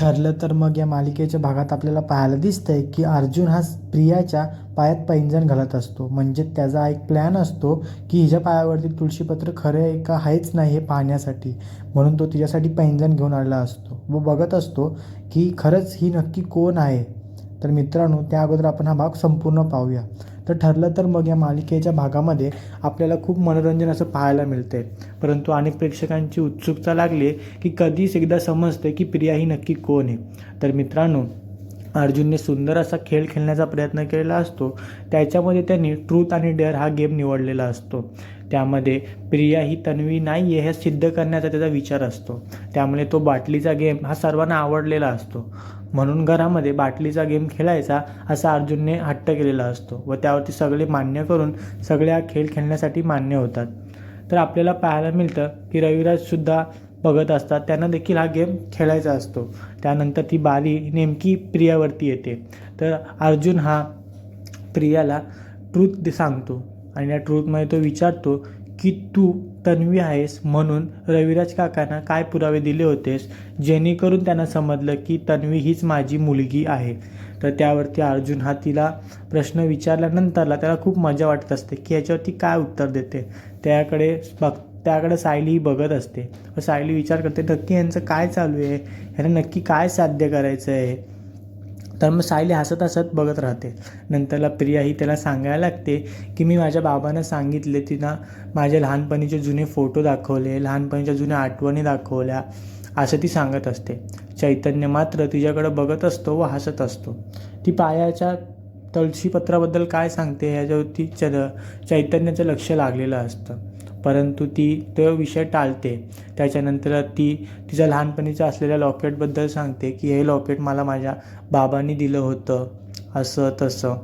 ठरलं तर मग या मालिकेच्या भागात आपल्याला पाहायला दिसतंय की अर्जुन हा प्रियाच्या पायात पैंजण घालत असतो. म्हणजे त्याचा एक प्लॅन असतो की हिच्या पायावरती तुळशीपत्र खरं आहे का आहेच नाही हे पाहण्यासाठी. म्हणून तो तिच्यासाठी पैंजण घेऊन आलेला असतो. व बघत असतो की खरंच ही नक्की कोण आहे? तर मित्रांनो त्या अगोदर आपण हा भाग संपूर्ण पाहूया. तर ठरलं तर मग या मालिकेच्या भागामध्ये आपल्याला खूप मनोरंजन असं पाहायला मिळते परंतु अनेक प्रेक्षकांची उत्सुकता लागली की कधीच एकदा समजते की प्रिया ही नक्की कोण आहे. तर मित्रांनो अर्जुनने सुंदर असा खेळ खेळण्याचा प्रयत्न केलेला असतो. त्याच्यामध्ये त्यांनी ट्रूथ आणि डेअर हा गेम निवडलेला असतो. त्यामध्ये प्रिया ही तन्वी नाही आहे हे सिद्ध करण्याचा त्याचा विचार असतो. त्यामुळे तो बाटलीचा गेम हा सर्वांना आवडलेला असतो. म्हणून घरामध्ये बाटलीचा गेम खेळायचा असा अर्जुनने हट्ट केलेला असतो व त्यावरती सगळे मान्य करून सगळे हा खेळ खेळण्यासाठी मान्य होतात. तर आपल्याला पाहायला मिळतं की रविराजसुद्धा बघत असतात. त्यांना देखील हा गेम खेळायचा असतो. त्यानंतर ती बारी नेमकी प्रियावरती येते. तर अर्जुन हा प्रियाला ट्रूथ सांगतो आणि या ट्रूथमध्ये तो विचारतो की तू तन्वी आहेस म्हणून रविराज काकांना काय पुरावे दिले होतेस? जेणेकरून त्यांना समजलं की तन्वी हीच माझी मुलगी आहे. तर त्यावरती अर्जुन हा तिला प्रश्न विचारल्यानंतरला त्याला खूप मजा वाटत असते की याच्यावरती काय उत्तर देते. त्याकडे बघ त्याकडे सायली बघत असते. व सायली विचार करते नक्की यांचं काय चालू आहे? ह्यांना नक्की काय साध्य करायचं आहे? तर मग सायली हसत हसत बघत राहते. नंतरला प्रिया ही त्याला सांगायला लागते की मी माझ्या बाबांना सांगितले तिनं माझ्या लहानपणीचे जुने फोटो दाखवले लहानपणीच्या जुन्या आठवणी दाखवल्या असं ती सांगत असते. चैतन्य मात्र तिच्याकडं बघत असतो व हसत असतो. ती पायाच्या तळशीपत्राबद्दल काय सांगते ह्याच्यावरती च चैतन्याचं लक्ष लागलेलं असतं. परंतु ती तो विषय टाळते. त्याच्यानंतर ती तिच्या लहानपणीचं असलेल्या लॉकेटबद्दल सांगते की हे लॉकेट मला माझ्या बाबांनी दिलं होतं. असं तसं.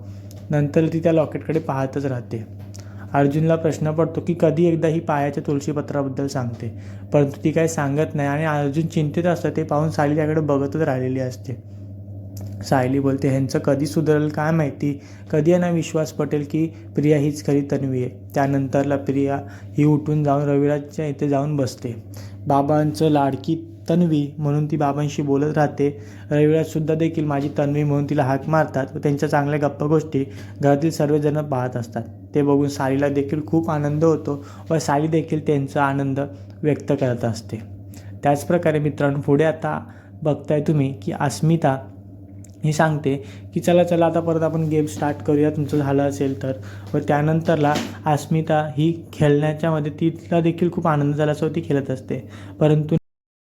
नंतर ती त्या लॉकेटकडे पाहतच राहते. अर्जुनला प्रश्न पडतो की कधी एकदा ही पायाच्या तुळशीपत्राबद्दल सांगते? परंतु ती काही सांगत नाही आणि अर्जुन चिंतित असतं ते पाहून साली त्याकडे बघतच राहिलेली असते. सायली बोलते ह्यांचं कधी सुधारेल काय माहिती? कधी यांना विश्वास पटेल की प्रिया हीच खरी तन्वी आहे? त्यानंतरला प्रिया ही उठून जाऊन रविराजच्या इथे जाऊन बसते. बाबांचं लाडकी तन्वी म्हणून ती बाबांशी बोलत राहते. रविराजसुद्धा देखील माझी तन्वी म्हणून तिला हाक मारतात व त्यांच्या चांगल्या गप्पा गोष्टी घरातील सर्वजण पाहत असतात. ते बघून सालीला देखील खूप आनंद होतो व साली देखील त्यांचा आनंद व्यक्त करत असते. त्याचप्रकारे मित्रांनो पुढे आता बघताय तुम्ही की अस्मिता हे सांगते की चला चला आता परत आपण गेम स्टार्ट करूया. तुमचं झालं असेल तर. व त्यानंतरला अस्मिता ही खेळण्याच्यामध्ये तिला देखील खूप आनंद झाला असं ती खेळत असते. परंतु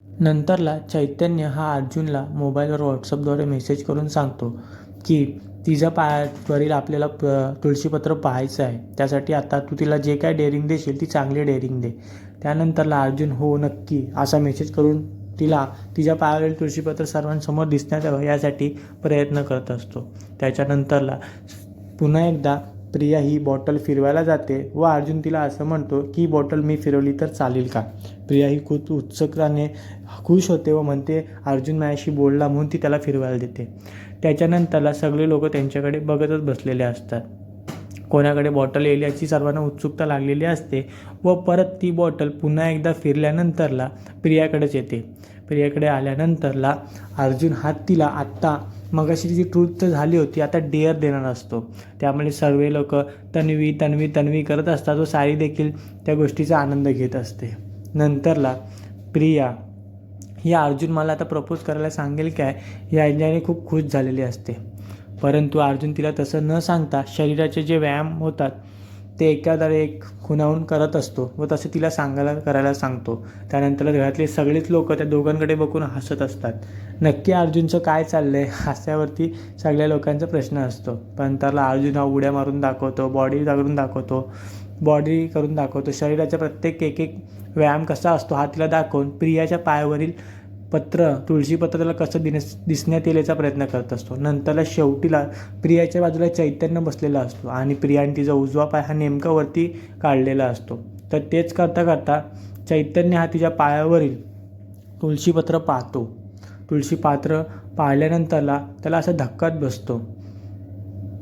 नंतरला चैतन्य हा अर्जुनला मोबाईलवर व्हॉट्सअपद्वारे मेसेज करून सांगतो की तिच्या पायावरील आपल्याला प तुळशीपत्र पाहायचं आहे. त्यासाठी आता तू तिला जे काय डेअरिंग देशील ती चांगली डेअरिंग दे. त्यानंतरला अर्जुन हो नक्की. असा मेसेज करून तिला तिच्या पायावरील तुळशीपत्र सर्वांसमोर दिसण्यात यावं यासाठी प्रयत्न करत असतो. त्याच्यानंतरला पुन्हा एकदा प्रिया ही बॉटल फिरवायला जाते व अर्जुन तिला असं म्हणतो की बॉटल मी फिरवली तर चालेल का? प्रिया ही खूप उत्सुकताने खुश होते व म्हणते अर्जुन माझ्याशी बोलला म्हणून ती त्याला फिरवायला देते. त्याच्यानंतरला सगळे लोक त्यांच्याकडे बघतच बसलेले असतात. कोणाकडे बॉटल येईल याची सर्वांना उत्सुकता लागलेली असते व परत ती बॉटल पुन्हा एकदा फिरल्यानंतरला प्रियाकडेच येते. प्रियाकडे आल्यानंतरला अर्जुन हा तिला आत्ता मगाशी जी ट्रूथ झाली होती आता डेअर देणार असतो. त्यामुळे सर्व लोक तन्वी तन्वी तन्वी करत असतात व सारी देखील त्या गोष्टीचा आनंद घेत असते. नंतरला प्रिया ही अर्जुन मला आता प्रपोज करायला सांगेल काय या खूप खुश झालेली असते. परंतु अर्जुन तिला तसं न सांगता शरीराचे जे व्यायाम होतात ते एकाद्वारे एक खुणावून करत असतो व तसे तिला सांगायला करायला सांगतो. त्यानंतर घरातले सगळेच लोक त्या दोघांकडे बघून हसत असतात. नक्की अर्जुनचं काय चाललं आहे हास्यावरती सगळ्या लोकांचा प्रश्न असतो. पण त्याला अर्जुन हा उड्या मारून दाखवतो बॉडी करून दाखवतो बॉडी करून दाखवतो. शरीराचा प्रत्येक एक एक व्यायाम कसा असतो हा तिला दाखवून प्रियाच्या पायावरील पत्र तुळशीपत्र त्याला कसं दिस दिसण्यात येईल याचा प्रयत्न करत असतो. नंतरला शेवटीला प्रियाच्या बाजूला चैतन्य बसलेला असतो आणि प्रियाने तिचा उजवा पाय हा नेमका वरती काढलेला असतो. तर तेच करता करता चैतन्य हा तिच्या पायावरील तुळशीपत्र पाहतो. तुळशी पात्र पाहिल्यानंतरला त्याला असं धक्कात बसतो.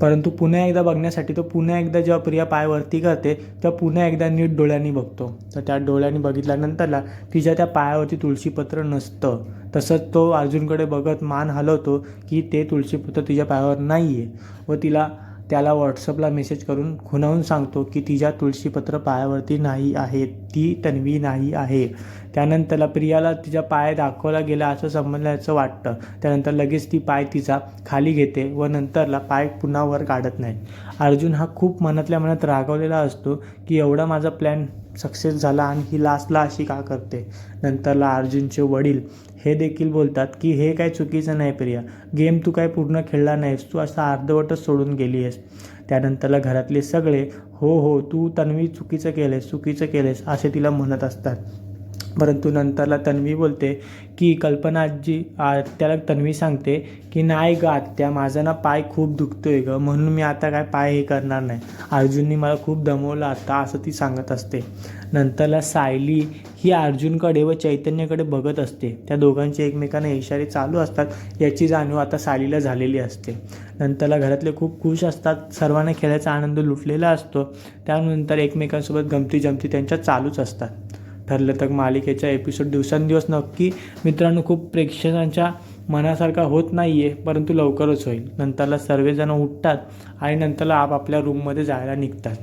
परंतु पुन्हा एकदा बघण्यासाठी तो पुन्हा एकदा जेव्हा प्रिया पाय वरती करते तेव्हा पुन्हा एकदा नीट डोळ्यांनी बघतो. तर त्या डोळ्यांनी बघितल्यानंतरला तिच्या त्या पायावरती तुळशीपत्र नसतं. तसंच तो अर्जुनकडे बघत मान हलवतो की ते तुळशीपत्र तिच्या पायावर नाही आहे व तिला त्याला व्हॉट्सअपला मेसेज करून खुणावून सांगतो की तिच्या तुळशीपत्र पायावरती नाही आहे ती तन्वी नाही आहे. त्यानंतरला प्रियाला तिच्या पाय दाखवला गेला असं समजल्याचं वाटतं. त्यानंतर लगेच ती पाय तिचा खाली घेते व नंतरला पाय पुन्हा वर काढत नाही. अर्जुन हा खूप मनातल्या मनात रागवलेला असतो की एवढा माझा प्लॅन सक्सेस झाला आणि ही लास्टला अशी का करते? नंतरला अर्जुनचे वडील हे देखील बोलतात की हे काय चुकीचं नाही प्रिया. गेम तू काय पूर्ण खेळला नाहीस. तू असा अर्धवटच सोडून गेली आहेस त्यानंतरला घरातले सगळे हो हो तू तन्वी चुकीचं केलेस चुकीचं केलेस असे तिला म्हणत असतात. परंतु नंतरला तन्वी बोलते की कल्पना आजी आत्याला तन्वी सांगते की नाही ग आत्या माझा ना पाय खूप दुखतो आहे ग म्हणून मी आता काय पाय हे करणार नाही. अर्जुननी मला खूप दमवलं आता असं ती सांगत असते. नंतरला सायली ही अर्जुनकडे व चैतन्यकडे बघत असते. त्या दोघांचे एकमेकांना इशारे चालू असतात याची जाणीव आता सायलीला झालेली असते. नंतरला घरातले खूप खुश असतात सर्वांना खेळायचा आनंद लुटलेला असतो. त्यानंतर एकमेकांसोबत गमती जमती त्यांच्या चालूच असतात. ठरलं तर मालिकेचा एपिसोड दिवसेंदिवस नक्की मित्रांनो खूप प्रेक्षकांच्या मनासारखा होत नाही आहे परंतु लवकरच होईल. नंतरला सर्वजण उठतात आणि नंतरला आपापल्या रूममध्ये जायला निघतात.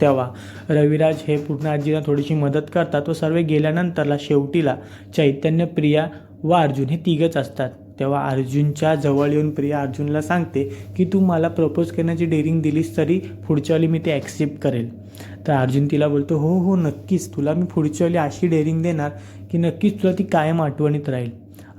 तेव्हा रविराज हे पूर्ण आजीला थोडीशी मदत करतात व सर्व गेल्यानंतरला शेवटीला चैतन्य प्रिया व अर्जुन हे तिघच असतात. तेव्हा अर्जुनच्या जवळ येऊन प्रिया अर्जुनला सांगते की तू मला प्रपोज करण्याची डेअरिंग दिलीस तरी पुढच्या वेळी मी ते ॲक्सेप्ट करेल. तर अर्जुन तिला बोलतो हो हो नक्कीच. तुला मी पुढच्या वेळी अशी डेअरिंग देणार की नक्कीच तुला ती कायम आठवणीत राहील.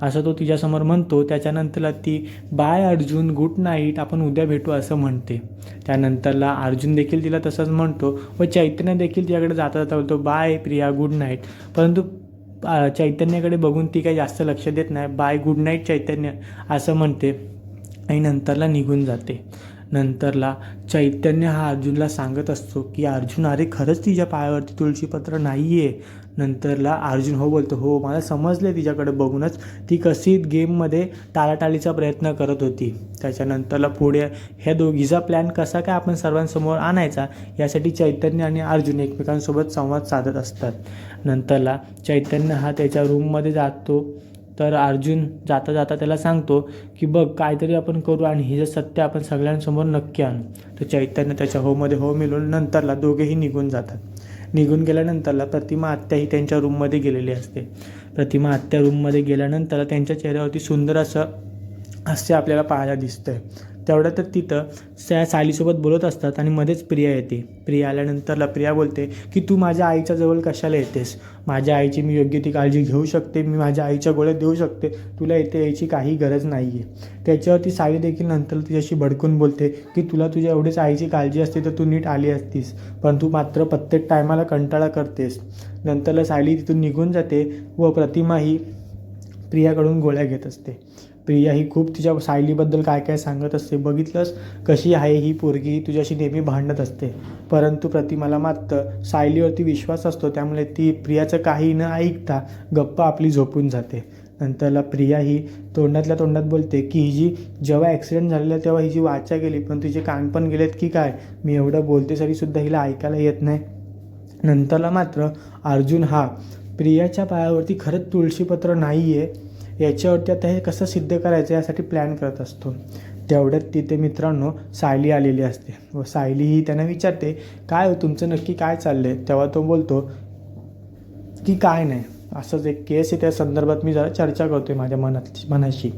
असं तो तिच्यासमोर म्हणतो. त्याच्यानंतरला ती बाय अर्जुन गुड नाईट. आपण उद्या भेटू असं म्हणते. त्यानंतरला अर्जुन देखील तिला तसंच म्हणतो व चैतन्य देखील तिच्याकडे जाता जाता बोलतो बाय प्रिया गुड नाईट. परंतु चैतन्याकडे बघून ती काही जास्त लक्ष देत नाही. बाय गुड नाईट चैतन्य असं म्हणते. आणि नंतरला निघून जाते. नंतरला चैतन्य हा अर्जुनला सांगत असतो की अर्जुन अरे खरंच तिच्या पायावरती तुळशीपत्र नाही आहे नंतरला अर्जुन हो बोलतो हो मला समजले तिच्याकडे बघूनच. ती कशी गेममध्ये टाळाटाळीचा प्रयत्न करत होती. त्याच्यानंतरला पुढे ह्या दोघीचा प्लॅन कसा काय आपण सर्वांसमोर आणायचा यासाठी चैतन्य आणि अर्जुन एकमेकांसोबत संवाद साधत असतात. नंतरला चैतन्य हा त्याच्या रूममध्ये जातो. तर अर्जुन जाता जाता त्याला सांगतो की बघ काहीतरी आपण करू आणि हे जर सत्य आपण सगळ्यांसमोर नक्की आणू. तर चैतन्य त्याच्या होमध्ये हो मिळून नंतरला दोघेही निघून जातात. निघून गेल्यानंतरला प्रतिमा आत्याही त्यांच्या रूममध्ये गेलेली असते. प्रतिमा आत्या रूममध्ये गेल्यानंतर त्यांच्या चेहऱ्यावरती सुंदर असं हास्य आपल्याला पाहायला दिसतंय. तेवढं तर तिथं त्या सालीसोबत बोलत असतात आणि मध्येच प्रिया येते. प्रिया आल्यानंतरला प्रिया बोलते की तू माझ्या आईच्या जवळ कशाला येतेस? माझ्या आईची मी योग्य ती काळजी घेऊ शकते. मी माझ्या आईच्या गोळ्या देऊ शकते. तुला इथे यायची काही गरज नाही आहे त्याच्यावरती साली देखील नंतर तिच्याशी भडकून बोलते की तुला तुझ्या एवढीच आईची काळजी असते तर तू नीट आली असतीस पण तू मात्र प्रत्येक टायमाला कंटाळा करतेस. नंतरला सायली तिथून निघून जाते व प्रतिमा ही प्रियाकडून गोळ्या घेत असते. प्रिया ही खूप तिच्या सायलीबद्दल काय काय सांगत असते बघितलंस? कशी आहे ही पोरगी? तुझ्याशी नेहमी भांडत असते. परंतु प्रतिमाला मात्र सायलीवरती विश्वास असतो त्यामुळे ती प्रियाचं काही न ऐकता गप्प आपली झोपून जाते. नंतरला प्रिया ही तोंडातल्या तोंडात बोलते की ही जी जेव्हा ॲक्सिडेंट झालेला तेव्हा हिची वाचा गेली पण तिचे कान पण गेलेत की काय? मी एवढं बोलते तरीसुद्धा हिला ऐकायला येत नाही. नंतरला मात्र अर्जुन हा प्रियाच्या पायावरती खरंच तुळशीपत्र नाही आहे याच्यावरती आता हे कसं सिद्ध करायचं यासाठी प्लॅन करत असतो. तेवढ्यात तिथे मित्रांनो सायली आलेली असते. व सायली ही त्यांना विचारते काय हो तुमचं नक्की काय चाललं आहे तेव्हा तो बोलतो की काय नाही. असंच एक केस आहे त्या संदर्भात मी जरा चर्चा करतोय माझ्या मनात मनाशी.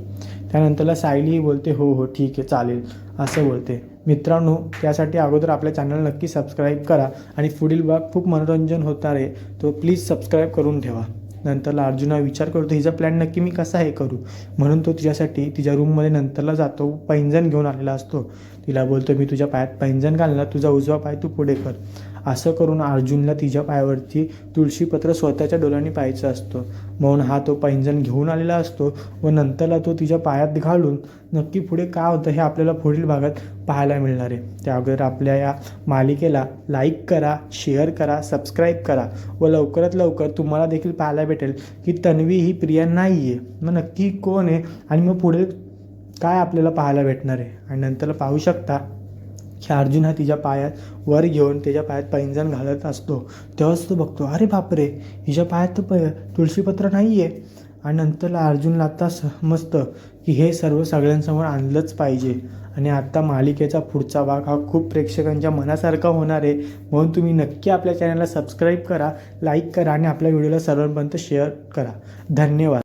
त्यानंतरला सायलीही बोलते हो हो ठीक आहे चालेल. असं बोलते. मित्रांनो त्यासाठी अगोदर आपल्या चॅनल नक्की सबस्क्राईब करा आणि पुढील भाग खूप मनोरंजन होणार आहे. तो प्लीज सबस्क्राईब करून ठेवा. नंतरला अर्जुना विचार करतो हिचा प्लॅन नक्की मी कसा हे करू? म्हणून तो तिच्यासाठी तिच्या रूममध्ये नंतरला जातो पैंजण घेऊन आलेला असतो. तिला बोलतो मी तुझ्या पायात पैंजण घालणार तुझा उजवा पाय तू पुढे कर. असं करून अर्जुनला तिच्या पायावरती तुळशीपत्र स्वतःच्या डोळ्यांनी पाहायचं असतं. म्हणून हा तो पैंजण घेऊन आलेला असतो व नंतरला तो तिच्या पायात घालून नक्की पुढे काय होतं हे आपल्याला पुढील भागात पाहायला मिळणार आहे. त्या अगोदर आपल्या या मालिकेला लाईक करा शेअर करा सबस्क्राईब करा व लवकरात लवकर तुम्हाला देखील पाहायला भेटेल की तन्वी ही प्रिया नाही आहे मग नक्की कोण आहे आणि मग पुढे काय आपल्याला पाहायला भेटणार आहे? आणि नंतर पाहू शकता की अर्जुन हा तिच्या पायात वर घेऊन त्याच्या पायात पैंजण घालत असतो. तेव्हाच तो बघतो अरे बापरे हिच्या पायात तर प तुळशीपत्र नाही आहे आणि नंतरला अर्जुनला आता समजतं की हे सर्व सगळ्यांसमोर आणलंच पाहिजे. आणि आत्ता मालिकेचा पुढचा भाग हा खूप प्रेक्षकांच्या मनासारखा होणार आहे. म्हणून तुम्ही नक्की आपल्या चॅनलला सबस्क्राईब करा लाईक करा आणि आपल्या व्हिडिओला सर्वांपर्यंत शेअर करा. धन्यवाद.